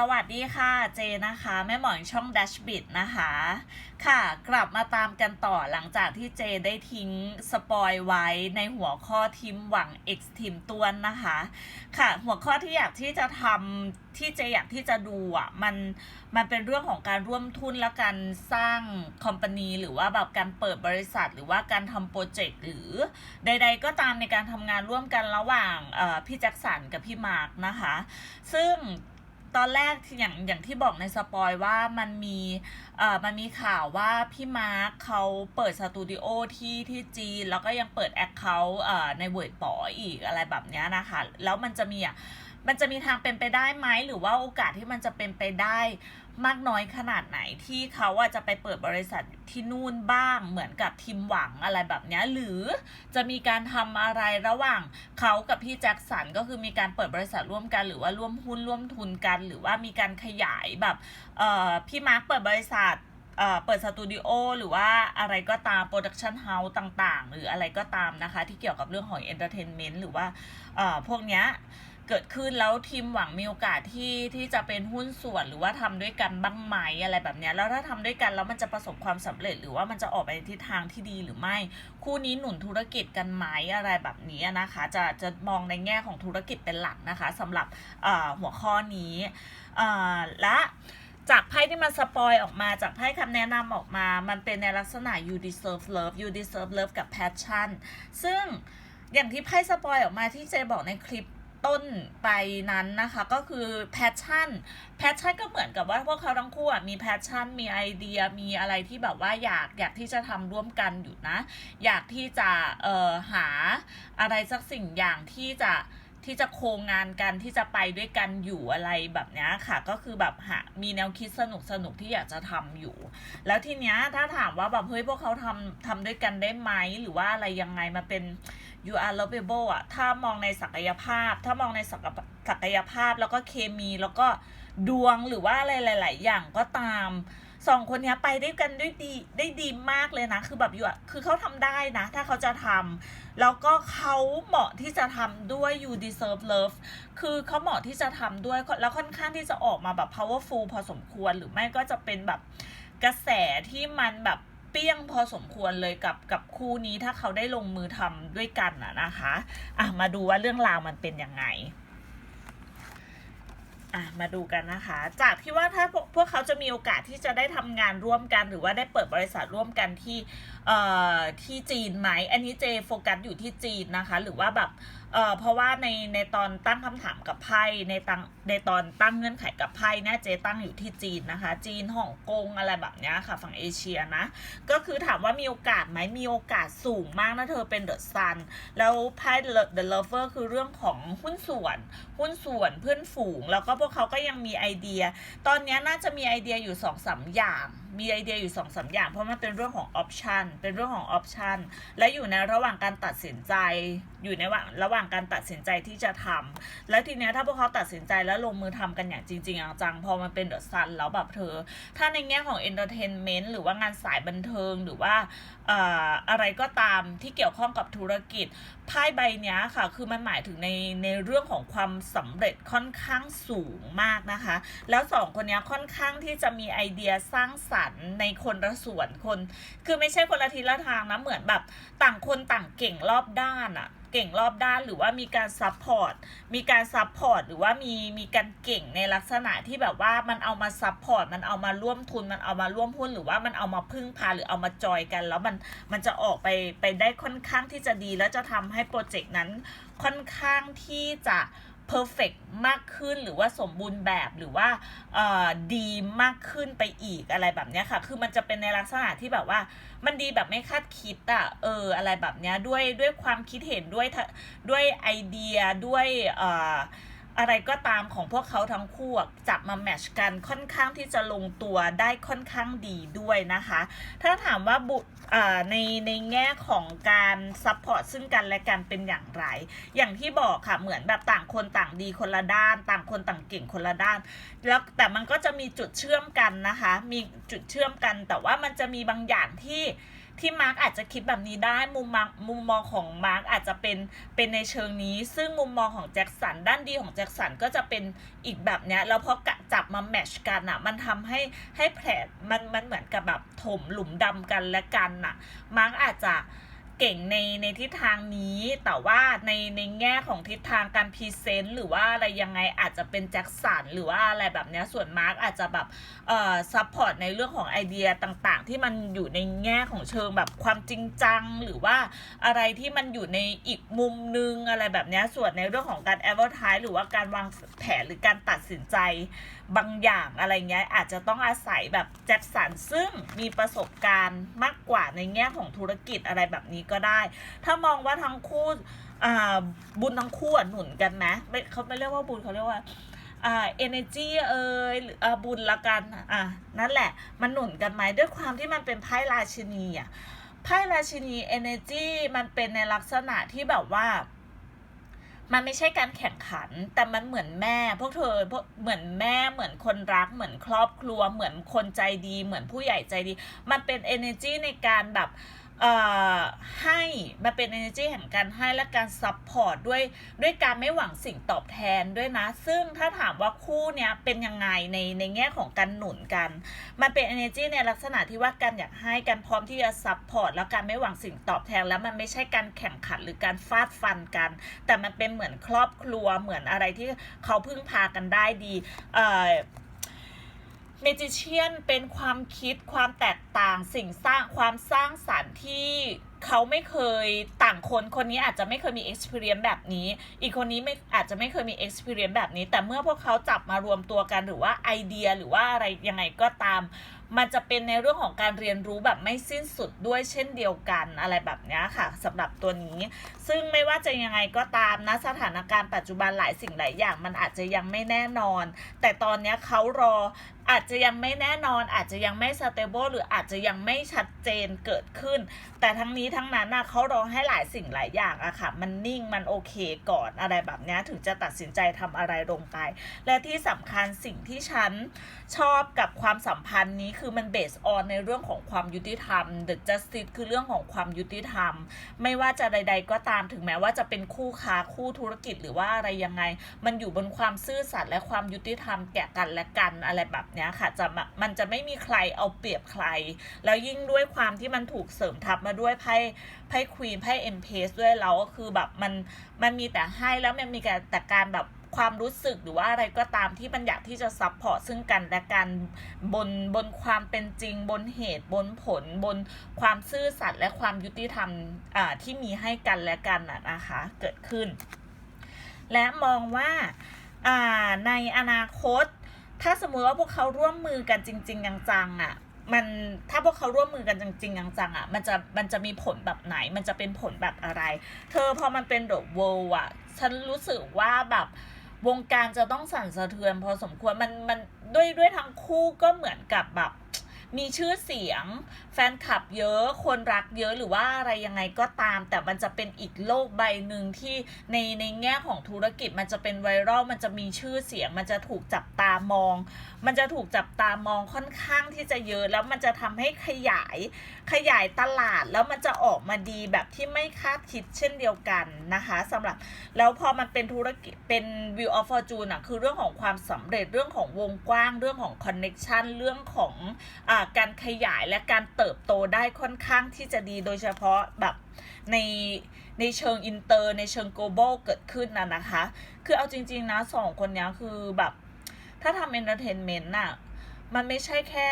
สวัสดีค่ะเจนะคะ แม่หมอนช่อง Dash Bit นะคะ ค่ะ กลับมาตามกันต่อหลังจากที่เจได้ทิ้งสปอยไว้ในหัวข้อทีมหวัง X ทีมต้วนนะคะ ค่ะ หัวข้อที่อยากที่จะทำที่เจอยากที่จะดูอะมันมันเป็นเรื่องของการร่วมทุนและการสร้างคอมพานีหรือว่าแบบการเปิดบริษัท หรือว่าการทำโปรเจกต์หรือใด ๆ ก็ตามในการทำงานร่วมกันระหว่างพี่แจ็คสันกับพี่มาร์กนะคะ ซึ่ง ตอนแรกอย่างอย่างที่บอกในสปอยว่ามันมีเอ่อมันมีข่าวว่าพี่มาร์คเขาเปิดสตูดิโอที่ที่จีน แล้วก็ยังเปิดแอคเคาท์เอ่อในเวิร์ดปออีกอะไรแบบเนี้ยนะคะ แล้วมันจะมีอะมันจะมีทางเป็นไปได้ไหมหรือว่าโอกาสที่มันจะเป็นไปได้ มากน้อยขนาดไหนที่เขาอะจะไปเปิดบริษัทที่นู่นบ้างเหมือนกับทีมหวังอะไรแบบนี้หรือจะมีการทำอะไรระหว่างเขากับพี่แจ็คสันก็คือมีการเปิดบริษัทร่วมกัน หรือว่าร่วมหุ้นร่วมทุนกัน หรือว่ามีการขยายแบบเอ่อพี่มาร์คเปิดบริษัทเปิดสตูดิโอหรือว่าอะไรก็ตามโปรดักชันเฮาส์ต่างๆ หรืออะไรก็ตามนะคะ ที่เกี่ยวกับเรื่องของเอนเตอร์เทนเมนต์หรือว่าพวกเนี้ย เกิดขึ้นแล้วทีมหวังมีโอกาสที่ที่จะเป็นหุ้นส่วนหรือว่าทำด้วยกันบ้างไหมอะไรแบบนี้แล้วถ้าทำด้วยกันแล้วมันจะประสบความสำเร็จ หรือว่ามันจะออกไปในทิศทางที่ดีหรือไม่ คู่นี้หนุนธุรกิจกันไหมอะไรแบบนี้นะคะ จะจะมองในแง่ของธุรกิจเป็นหลักนะคะสำหรับหัวข้อนี้และจากไพ่ที่มันสปอยออกมาจากไพ่คำแนะนำออกมา มันเป็นในลักษณะ you deserve love you deserve love กับ passion ซึ่งอย่างที่ไพ่สปอยออกมาที่เจบอกในคลิป ต้นไปนั้นนะคะก็คือแพชชั่นแพชชั่นก็เหมือนกับว่าพวกเขาทั้งคู่อะมีแพชชั่นมีไอเดียมีอะไรที่แบบว่าอยากอยากที่จะทำร่วมกันอยู่นะ อยากที่จะเอ่อหาอะไรสักสิ่งอย่างที่จะ ที่จะโครงงานกันที่จะไปด้วยกันอยู่อะไรแบบเนี้ยค่ะ ก็คือแบบหามีแนวคิดสนุกสนุกที่อยากจะทำอยู่ แล้วทีเนี้ยถ้าถามว่าแบบเฮ้ยพวกเขาทำทำด้วยกันได้ไหมหรือว่าอะไรยังไงมาเป็น you are lovable อะถ้ามองในศักยภาพ ถ้ามองในศักยศักยภาพแล้วก็เคมีแล้วก็ดวงหรือว่าอะไรหลาย ๆ อย่างก็ตาม สองคนเนี้ยไปได้กันด้วยดีได้ดีมากเลยนะ คือแบบอยู่อะคือเขาทำได้นะ ถ้าเขาจะทำแล้วก็เขาเหมาะที่จะทำด้วย you deserve love คือเขาเหมาะที่จะทำด้วยแล้วค่อนข้างที่จะออกมาแบบ powerful พอสมควรหรือไม่ก็จะเป็นแบบกระแสที่มันแบบเปี้ยงพอสมควรเลยกับกับคู่นี้ถ้าเขาได้ลงมือทำด้วยกันอะนะคะ อะมาดูว่าเรื่องราวมันเป็นยังไง อะมาดูกันนะคะ จากที่ว่าถ้าพวกเขาจะมีโอกาสที่จะได้ทำงานร่วมกัน หรือว่าได้เปิดบริษัทร่วมกันที่ ที่จีนไหมอันนี้เจโฟกัสอยู่ที่จีนนะคะ หรือว่าแบบเเพราะว่าในในตอนตั้งคำถามกับไพ่ในตังในตอนตั้งเงื่อนไขกับไพ่เนี่ยเจตั้งอยู่ที่จีนนะคะ จีนฮ่องกงอะไรแบบนี้ค่ะ ฝั่งเอเชียนะ ก็คือถามว่ามีโอกาสไหมมีโอกาสสูงมากนะเธอเป็นเดอะซันแล้วไพ่ The Lover คือเรื่องของหุ้นส่วน หุ้นส่วนเพื่อนฝูง แล้วก็พวกเขาก็ยังมีไอเดีย ตอนนี้น่าจะมีไอเดียอยู่สองสามอย่าง มีไอเดียอยู่สองสามอย่าง เพราะมันเป็นเรื่องของออปชันเป็นเรื่องของออปชันและอยู่ในระหว่างการตัดสินใจ อยู่ในระหว่างการตัดสินใจที่จะทำแล้วทีเนี้ยถ้าพวกเขาตัดสินใจแล้วลงมือทำกันอย่างจริงๆจังพอมันเป็นเดอะซันแล้วแบบเธอ ถ้าในแง่ของเอนเตอร์เทนเมนต์หรือว่างานสายบันเทิงหรือว่า อะไรก็ตามที่เกี่ยวข้องกับธุรกิจไพ่ใบนี้ค่ะ คือมันหมายถึงในในเรื่องของความสำเร็จค่อนข้างสูงมากนะคะ แล้วสองคนนี้ค่อนข้างที่จะมีไอเดียสร้างสรรค์ในคนละส่วนคน คือไม่ใช่คนละทิศละทางนะเหมือนแบบ ต่างคนต่างเก่งรอบด้านอะ เก่งรอบด้านหรือว่ามีการซัพพอร์ตมีการซัพพอร์ตหรือว่ามีมีการเก่งในลักษณะที่แบบว่ามันเอามาซัพพอร์ตมันเอามาร่วมทุนมันเอามาร่วมหุ้นหรือว่ามันเอามาพึ่งพาหรือเอามาจอยกัน แล้วมันมันจะออกไปไปได้ค่อนข้างที่จะดี แล้วจะทำให้โปรเจกต์นั้นค่อนข้างที่จะ เพอร์เฟกมากขึ้นหรือว่าสมบูรณ์แบบหรือว่าดีมากขึ้นไปอีกอะไรแบบนี้ค่ะ คือมันจะเป็นในลักษณะที่แบบว่า มันดีแบบไม่คาดคิดอะเอออะไรแบบนี้ด้วยด้วยความคิดเห็นด้วยด้วยไอเดียด้วยเอ่อ อะไรก็ตามของพวกเขาทั้งคู่จับมาแมชกันค่อนข้างที่จะลงตัวได้ค่อนข้างดีด้วยนะคะ ถ้าถามว่าบุในในแง่ของการซัพพอร์ตซึ่งกันและกันเป็นอย่างไร อย่างที่บอกค่ะเหมือนแบบต่างคนต่างดีคนละด้าน ต่างคนต่างเก่งคนละด้าน แล้วแต่มันก็จะมีจุดเชื่อมกันนะคะ มีจุดเชื่อมกัน แต่ว่ามันจะมีบางอย่างที่ ที่มาร์กอาจจะคิดแบบนี้ได้มุมมองมุมมองของมาร์กอาจจะเป็นเป็นในเชิงนี้ ซึ่งมุมมองของแจ็คสันด้านดีของแจ็คสันก็จะเป็นอีกแบบเนี้ยแล้วพอกะจับมาแมชกันอะมันทำให้ให้แผลมันมันเหมือนกับแบบถมหลุมดำกันและกันน่ะมาร์กอาจจะ เก่งในในทิศทางนี้ แต่ว่าในในแง่ของทิศทางการพรีเซนต์หรือว่าอะไรยังไงอาจจะเป็นแจ็คสันหรือว่าอะไรแบบเนี้ยส่วนมาร์กอาจจะแบบเอ่อซัพพอร์ตในเรื่องของไอเดียต่างๆ ที่มันอยู่ในแง่ของเชิงแบบความจริงจัง หรือว่าอะไรที่มันอยู่ในอีกมุมนึงอะไรแบบเนี้ยส่วนในเรื่องของการแอดเวอร์ทายหรือว่าการวางแผนหรือการตัดสินใจ บางอย่างอะไรเงี้ยอาจจะต้องอาศัยแบบแจ็คสันซึ่งมีประสบการณ์มากกว่าในแง่ของธุรกิจอะไรแบบนี้ก็ได้ ถ้ามองว่าทั้งคู่บุญทั้งคู่หนุนกันนะไม่เขาไม่เรียกว่าบุญเขาเรียกว่าเอ่า energy เอ่ยหรืออ่าบุญละกันอะนั่นแหละ มันหนุนกันไหมด้วยความที่มันเป็นไพ่ราชินีอะไพ่ราชินี energy มันเป็นในลักษณะที่แบบว่า มันไม่ใช่การแข่งขัน แต่มันเหมือนแม่ พวกเธอพวกเหมือนแม่เหมือนคนรัก เหมือนครอบครัว เหมือนคนใจดี เหมือนผู้ใหญ่ใจดี มันเป็น energy ในการแบบ ให้มันเป็น energy แห่งการให้และการซัพพอร์ตด้วยด้วยการไม่หวังสิ่งตอบแทนด้วยนะ ซึ่งถ้าถามว่าคู่เนี้ยเป็นยังไงในในแง่ของการหนุนกัน มันเป็น energy ในลักษณะที่ว่าการอยากให้กันพร้อมที่จะซัพพอร์ตแล้วการไม่หวังสิ่งตอบแทน แล้วมันไม่ใช่การแข่งขันหรือการฟาดฟันกัน แต่มันเป็นเหมือนครอบครัวเหมือนอะไรที่เขาพึ่งพากันได้ดีเอ่อ เมจิเชียนเป็นความคิดความแตกต่างสิ่งสร้างความสร้างสรรค์ที่เขาไม่เคยต่างคนคนนี้อาจจะไม่เคยมี experience แบบนี้ อีกคนนี้ไม่อาจจะไม่เคยมี experience แบบนี้ แต่เมื่อพวกเขาจับมารวมตัวกันหรือว่าไอเดียหรือว่าอะไรยังไงก็ตาม มันจะเป็นในเรื่องของการเรียนรู้แบบไม่สิ้นสุดด้วยเช่นเดียวกันอะไรแบบนี้ค่ะสำหรับตัวนี้ ซึ่งไม่ว่าจะยังไงก็ตามนะสถานการณ์ปัจจุบันหลายสิ่งหลายอย่าง มันอาจจะยังไม่แน่นอน แต่ตอนนี้เขารออาจจะยังไม่แน่นอน อาจจะยังไม่สเตเบิลหรืออาจจะยังไม่ชัดเจนเกิดขึ้น แต่ทั้งนี้ทั้งนั้นนะเขารอให้หลายสิ่งหลายอย่างอะค่ะ มันนิ่งมันโอเคก่อนอะไรแบบเนี้ยถึงจะตัดสินใจทำอะไรลงไป และที่สำคัญสิ่งที่ฉันชอบกับความสัมพันธ์นี้คือมันเบสออนในเรื่องของความยุติธรรม the justice คือเรื่องของความยุติธรรม ไม่ว่าจะใด ๆ ก็ตามถึงแม้ว่าจะเป็นคู่ค้าคู่ธุรกิจหรือว่าอะไรยังไง มันอยู่บนความซื่อสัตย์และความยุติธรรมแก่กันและกันอะไรแบบเนี้ยค่ะจะมามันจะไม่มีใครเอาเปรียบใคร แล้วยิ่งด้วยความที่มันถูกเสริมทับมาด้วยไพ่ไพ่ควีนไพ่เอ็มเพสด้วยเราก็คือแบบมันมันมีแต่ให้แล้วมันมีแต่แต่การแบบความรู้สึกหรือว่าอะไรก็ตามที่มันอยากที่จะซับพอร์ตซึ่งกันและกันบนบนความเป็นจริง บนเหตุบนผล บนความซื่อสัตย์และความยุติธรรมที่มีให้กันและกันนะคะเกิดขึ้น และมองว่าในอนาคต ถ้าสมมุติว่าพวกเขาร่วมมือกันจริง ๆ จังๆอะ มันถ้าพวกเขาร่วมมือกันจริงๆจังๆอะมันจะมันจะมีผลแบบไหน มันจะเป็นผลแบบอะไร เธอพอมันเป็น The World อะ ฉันรู้สึกว่าแบบวงการจะต้องสั่นสะเทือนพอสมควรมันมันด้วยด้วยทั้งคู่ก็เหมือนกับแบบ มีชื่อเสียง แฟนคลับเยอะ คนรักเยอะหรือว่าอะไรยังไงก็ตาม แต่มันจะเป็นอีกโลกใบหนึ่งที่ในในแง่ของธุรกิจมันจะเป็นไวรัลมันจะมีชื่อเสียง มันจะถูกจับตามอง มันจะถูกจับตามองค่อนข้างที่จะเยอะ แล้วมันจะทำให้ขยายขยายตลาดแล้วมันจะออกมาดีแบบที่ไม่คาดคิดเช่นเดียวกันนะคะสำหรับแล้วพอมันเป็นธุรกิจเป็น View of Fortune อะคือเรื่องของความสำเร็จเรื่องของวงกว้างเรื่องของ Connection เรื่องของอาการขยายและการเติบโตได้ค่อนข้างที่จะดีโดยเฉพาะแบบในในเชิงอินเตอร์ในเชิง global เกิดขึ้นนะนะคะ คือเอาจริง ๆ นะสองคนนี้คือแบบถ้าทำเอนเตอร์เทนเมนต์น่ะมันไม่ใช่แค่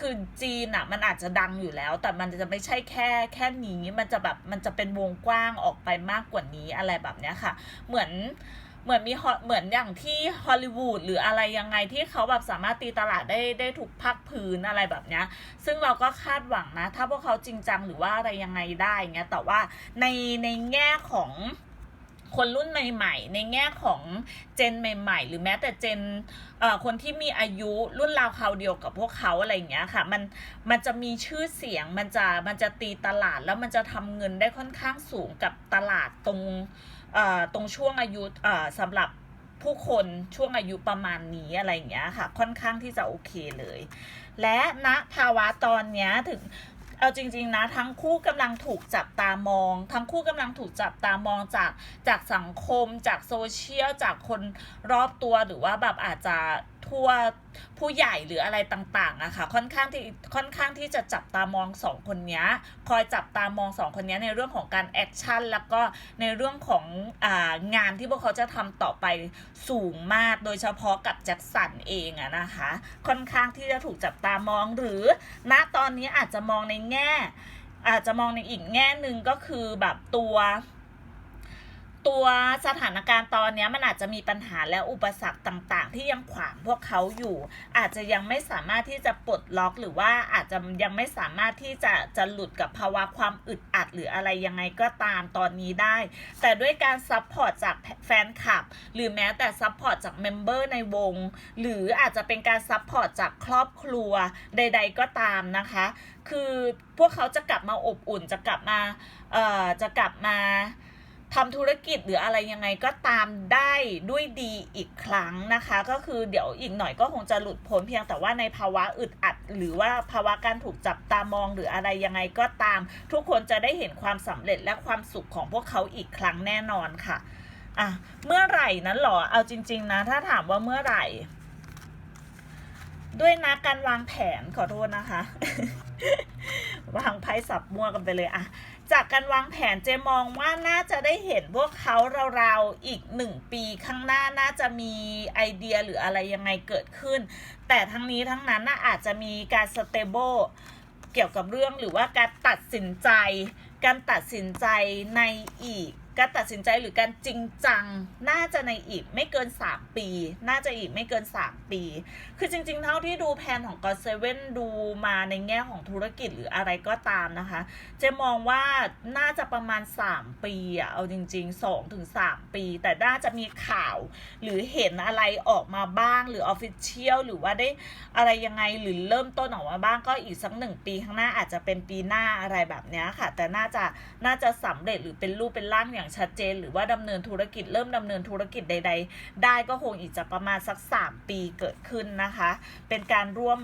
คือจีนอะมันอาจจะดังอยู่แล้ว แต่มันจะไม่ใช่แค่แค่นี้ มันจะแบบ มันจะเป็นวงกว้างออกไปมากกว่านี้อะไรแบบเนี้ยค่ะ เหมือน เหมือนมีเหมือนอย่างที่ฮอลลีวูดหรืออะไรยังไงที่เขาแบบสามารถตีตลาดได้ได้ถูกภาคพื้นอะไรแบบเนี้ย ซึ่งเราก็คาดหวังนะ ถ้าพวกเขาจริงจังหรือว่าอะไรยังไงได้เงี้ยแต่ว่าในในแง่ของคนรุ่นใหม่ๆ ในแง่ของเจนใหม่ ๆ หรือแม้แต่เจนเอ่อคนที่มีอายุรุ่นราวคราวเดียวกับพวกเขาอะไรอย่างเงี้ยค่ะ มันมันจะมีชื่อเสียงมันจะมันจะตีตลาดแล้วมันจะทำเงินได้ค่อนข้างสูงกับตลาดตรง ตรงช่วงอายุสำหรับผู้คนช่วงอายุประมาณนี้อะไรอย่างเงี้ยค่ะ ค่อนข้างที่จะโอเคเลย และณภาวะตอนเนี้ยถึงเอาจริง ๆ นะ ทั้งคู่กำลังถูกจับตามอง ทั้งคู่กำลังถูกจับตามองจากจากสังคม จากโซเชียล จากคนรอบตัวหรือว่าแบบอาจจะทั่วผู้ใหญ่หรืออะไรต่างๆอะค่ะค่อนข้างที่ค่อนข้างที่จะจับตามองสองคนนี้คอยจับตามองสองคนนี้ในเรื่องของการแอคชั่นแล้วก็ในเรื่องขององานที่พวกเขาจะทำต่อไปสูงมากโดยเฉพาะกับแจ็คสันเองอะนะคะ ค่อนข้างที่จะถูกจับตามองหรือณตอนนี้อาจจะมองในแง่ อาจจะมองในอีกแง่หนึ่งก็คือแบบตัว ตัวสถานการณ์ตอนนี้มันอาจจะมีปัญหาและอุปสรรคต่างๆ ที่ยังขวางพวกเขาอยู่ อาจจะยังไม่สามารถที่จะปลดล็อกหรือว่าอาจจะยังไม่สามารถที่จะจะหลุดกับภาวะความอึดอัดหรืออะไรยังไงก็ตามตอนนี้ได้ แต่ด้วยการซัพพอร์ตจากแฟนคลับ หรือแม้แต่ซัพพอร์ตจากเมมเบอร์ในวง หรืออาจจะเป็นการซัพพอร์ตจากครอบครัวใด ๆ ก็ตามนะคะ คือพวกเขาจะกลับมาอบอุ่นจะกลับมาเอ่อจะกลับมา ทำธุรกิจหรืออะไรยังไงก็ตามได้ด้วยดีอีกครั้งนะคะ ก็คือเดี๋ยวอีกหน่อยก็คงจะหลุดพ้นเพียงแต่ว่าในภาวะอึดอัด หรือว่าภาวะการถูกจับตามองหรืออะไรยังไงก็ตาม ทุกคนจะได้เห็นความสำเร็จและความสุขของพวกเขาอีกครั้งแน่นอนค่ะอะเมื่อไหร่นั้นหรอเอาจริง ๆ นะ ถ้าถามว่าเมื่อไหร่ ด้วยนะการวางแผนขอโทษนะคะ วางไพ่สับมั่วกันไปเลยอะ จากการวางแผนเจมองว่าน่าจะได้เห็นพวกเขาราวๆอีกหนึ่งปีข้างหน้าน่าจะมีไอเดียหรืออะไรยังไงเกิดขึ้น แต่ทั้งนี้ทั้งนั้นน่าอาจจะมีการสเตเบิลเกี่ยวกับเรื่องหรือว่าการตัดสินใจ การตัดสินใจในอีก การตัดสินใจหรือการจริงจัง น่าจะในอีกไม่เกิน 3 ปี น่าจะอีกไม่เกิน 3 ปี คือจริง ๆ เท่าที่ดูแผนของ God Seven ดูมาในแง่ของธุรกิจหรืออะไรก็ตามนะคะ จะมองว่าน่าจะประมาณ 3 ปีอะเอาจริง ๆ2ถึง3ปี แต่น่าจะมีข่าวหรือเห็นอะไรออกมาบ้างหรือออฟฟิเชียลหรือว่าได้อะไรยังไงหรือเริ่มต้นออกมาบ้างก็อีกสักหนึ่งปีข้างหน้าอาจจะเป็นปีหน้าอะไรแบบนี้ค่ะ แต่น่าจะน่าจะสำเร็จหรือเป็นรูปเป็นร่างอย่างชัดเจน หรือว่าดำเนินธุรกิจเริ่มดำเนินธุรกิจใด ๆ ได้ก็คงอีกจะประมาณสัก 3 ปีเกิดขึ้นนะคะ เป็นการร่วม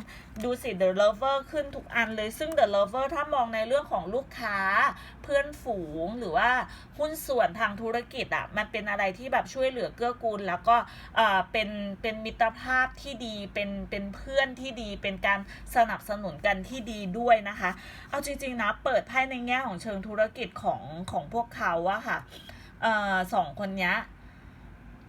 ดูสิ The Lover ขึ้นทุกอันเลยซึ่ง The Lover ถ้ามองในเรื่องของลูกค้า เพื่อนฝูงหรือว่าหุ้นส่วนทางธุรกิจอะ่ะมันเป็นอะไรที่แบบช่วยเหลือเกื้อกูล แล้วก็เอ่อเป็นเป็นมิตรภาพที่ดีเป็นเป็นเพื่อนที่ดีเป็นการสนับสนุนกันที่ดีด้วยนะคะ เอาจริงๆนะเปิดไพ่ในแง่ของเชิงธุรกิจของของพวกเขาอะค่ะเอ่อสองคนนี้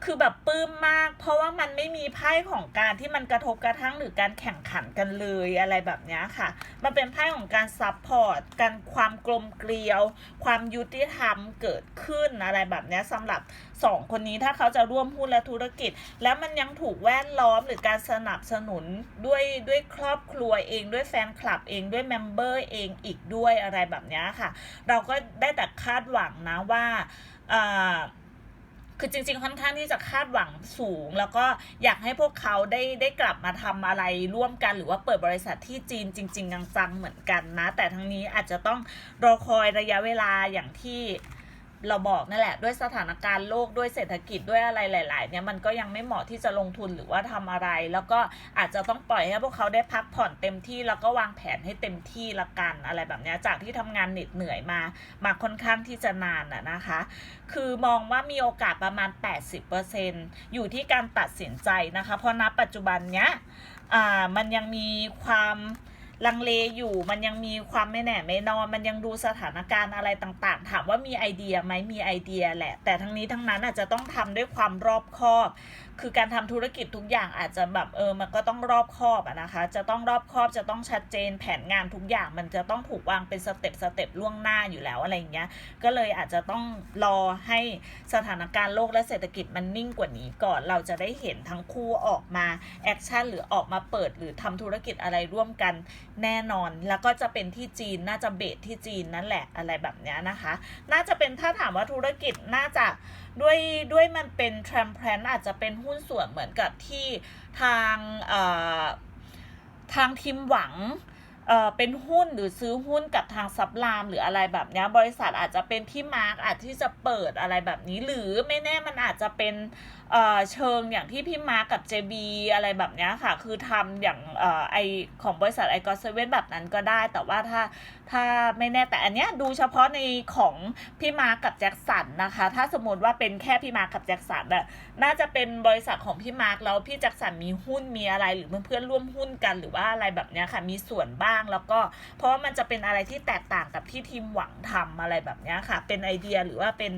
คือแบบปลื้มมาก เพราะว่ามันไม่มีไพ่ของการที่มันกระทบกระทั่งหรือการแข่งขันกันเลยอะไรแบบนี้ค่ะ มันเป็นไพ่ของการซับพอร์ตการความกลมเกลียว ความยุติธรรมเกิดขึ้นอะไรแบบนี้ยสำหรับสองคนนี้ถ้าเขาจะร่วมหุ้นและธุรกิจ แล้วมันยังถูกแวดล้อมหรือการสนับสนุนด้วยด้วยครอบครัวเองด้วยแฟนคลับเองด้วยเมมเบอร์เองอีกด้วยอะไรแบบนี้ค่ะ เราก็ได้แต่คาดหวังนะว่าอ่า คือจริง ๆ ค่อนข้างที่จะคาดหวังสูง แล้วก็อยากให้พวกเขาได้ได้กลับมาทำอะไรร่วมกัน หรือว่าเปิดบริษัทที่จีนจริง ๆ จังๆเหมือนกันนะ แต่ทั้งนี้อาจจะต้องรอคอยระยะเวลาอย่างที่ เราบอกนั่นแหละ ด้วยสถานการณ์โลกด้วยเศรษฐกิจด้วยอะไรหลาย ๆ เนี่ยมันก็ยังไม่เหมาะที่จะลงทุนหรือว่าทำอะไร แล้วก็อาจจะต้องปล่อยให้พวกเขาได้พักผ่อนเต็มที่แล้วก็วางแผนให้เต็มที่ละกันอะไรแบบนี้จากที่ทำงานเหน็ดเหนื่อยมา มาค่อนข้างที่จะนานอะนะคะ คือมองว่ามีโอกาสประมาณ 80%อยู่ที่การตัดสินใจนะคะ เพราะณปัจจุบันเนี้ยอ่ามันยังมีความ ลังเลอยู่มันยังมีความไม่แน่ไม่นอน มันยังดูสถานการณ์อะไรต่างๆ ถามว่ามีไอเดียไหมมีไอเดียแหละ แต่ทั้งนี้ทั้งนั้นอาจจะต้องทำด้วยความรอบคอบ คือการทำธุรกิจทุกอย่างอาจจะแบบเออมันก็ต้องรอบคอบอะนะคะ จะต้องรอบคอบจะต้องชัดเจนแผนงานทุกอย่าง มันจะต้องถูกวางเป็นสเต็ปสเต็ปล่วงหน้าอยู่แล้วอะไรอย่างเงี้ยก็เลยอาจจะต้องรอให้สถานการณ์โลกและเศรษฐกิจมันนิ่งกว่านี้ก่อนเราจะได้เห็นทั้งคู่ออกมาแอคชั่นหรือออกมาเปิดหรือทำธุรกิจอะไรร่วมกันแน่นอน แล้วก็จะเป็นที่จีนน่าจะเบสที่จีนนั่นแหละอะไรแบบเนี้ยนะคะ น่าจะเป็นถ้าถามว่าธุรกิจน่าจะ ด้วยด้วยมันเป็นทรมแพลนอาจจะเป็นหุ้นส่วนเหมือนกับที่ทางทางทีมหวังเออเป็นหุ้นหรือซื้อหุ้นกับทางซับลามหรืออะไรแบบนี้บริษัทอาจจะเป็นพี่มาร์กอาจที่จะเปิดอะไรแบบนี้ หรือไม่แน่มันอาจจะเป็นเออเชิงอย่างที่พี่มาร์กกับ JB อะไรแบบนี้ค่ะ คือทำอย่างเออไอของบริษัทไอกอสเซเว่นแบบนั้นก็ได้ แต่ว่าถ้า ถ้าไม่แน่แต่อันเนี้ยดูเฉพาะในของพี่มาร์คกับแจ็คสันนะคะ ถ้าสมมติว่าเป็นแค่พี่มาร์คกับแจ็คสันอะน่าจะเป็นบริษัทของพี่มาร์คแล้วพี่แจ็คสันมีหุ้นมีอะไรหรือเพื่อนๆร่วมหุ้นกันหรือว่าอะไรแบบเนี้ยค่ะมีส่วนบ้างแล้วก็ เพราะว่ามันจะเป็นอะไรที่แตกต่างกับที่ทีมหวังทำอะไรแบบเนี้ยค่ะ เป็นไอเดียหรือว่าเป็น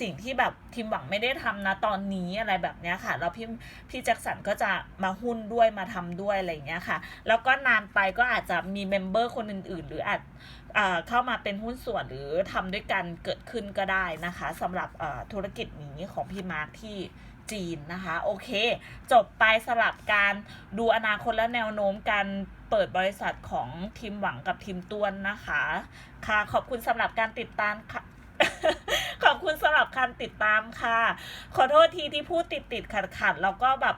สิ่งที่แบบทีมหวังไม่ได้ทำนะตอนนี้อะไรแบบเนี้ยค่ะแล้วพี่พี่แจ็คสันก็จะมาหุ้นด้วยมาทำด้วยอะไรอย่างเงี้ยค่ะ แล้วก็นานไปก็อาจจะมีเมมเบอร์คนอื่นๆ หรืออาจเข้ามาเป็นหุ้นส่วนหรือทำด้วยกันเกิดขึ้นก็ได้นะคะสำหรับธุรกิจนี้ของพี่มาร์คที่จีนนะคะ โอเค จบไปสลับการดูอนาคตและแนวโน้มการเปิดบริษัทของทีมหวังกับทีมต้วนนะคะ ค่ะขอบคุณสำหรับการติดตามค่ะขอบคุณสำหรับการติดตามค่ะ ขอโทษทีที่พูดติดติดขัดขัดแล้วก็แบบ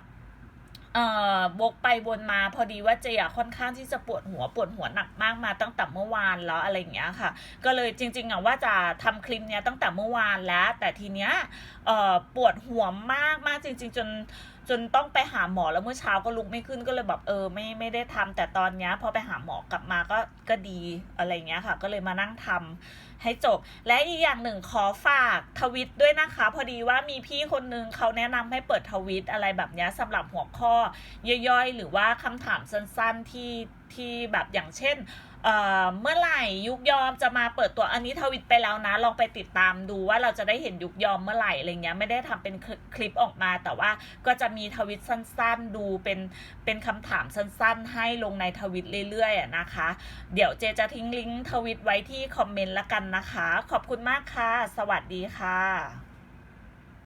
เอ่อวกไปวนมาพอดีว่าเจอะค่อนข้างที่จะปวดหัวปวดหัวหนักมากมาตั้งแต่เมื่อวานแล้วอะไรอย่างเงี้ยค่ะ ก็เลยจริง ๆอะว่าจะทำคลิปเนี้ยตั้งแต่เมื่อวานแล้ว แต่ทีเนี้ยเอ่อปวดหัวมากมากจริง ๆ จนจนต้องไปหาหมอแล้วเมื่อเช้าก็ลุกไม่ขึ้นก็เลยแบบเออไม่ไม่ได้ทำแต่ตอนเนี้ยพอไปหาหมอกลับมาก็ก็ดีอะไรเงี้ยค่ะ ก็เลยมานั่งทำ ให้จบ และอีกอย่างหนึ่งขอฝากทวิตด้วยนะคะ พอดีว่ามีพี่คนนึงเขาแนะนำให้เปิดทวิตอะไรแบบนี้ยสำหรับหัวข้อ ย่อยๆ หรือว่าคำถามสั้นๆที่ที่แบบอย่างเช่น เมื่อไหร่ยุกยอมจะมาเปิดตัวอันนี้ทวิตไปแล้วนะ ลองไปติดตามดูว่าเราจะได้เห็นยุกยอมเมื่อไหร่อะไรเงี้ยไม่ได้ทำเป็นคลิปออกมา แต่ว่าก็จะมีทวิตสั้นๆ ดูเป็นเป็นคำถามสั้นๆ ให้ลงในทวิตเรื่อยๆนะคะ เดี๋ยวเจจะทิ้งลิงก์ทวิตไว้ที่คอมเมนต์ละกันนะคะ ขอบคุณมากค่ะ สวัสดีค่ะ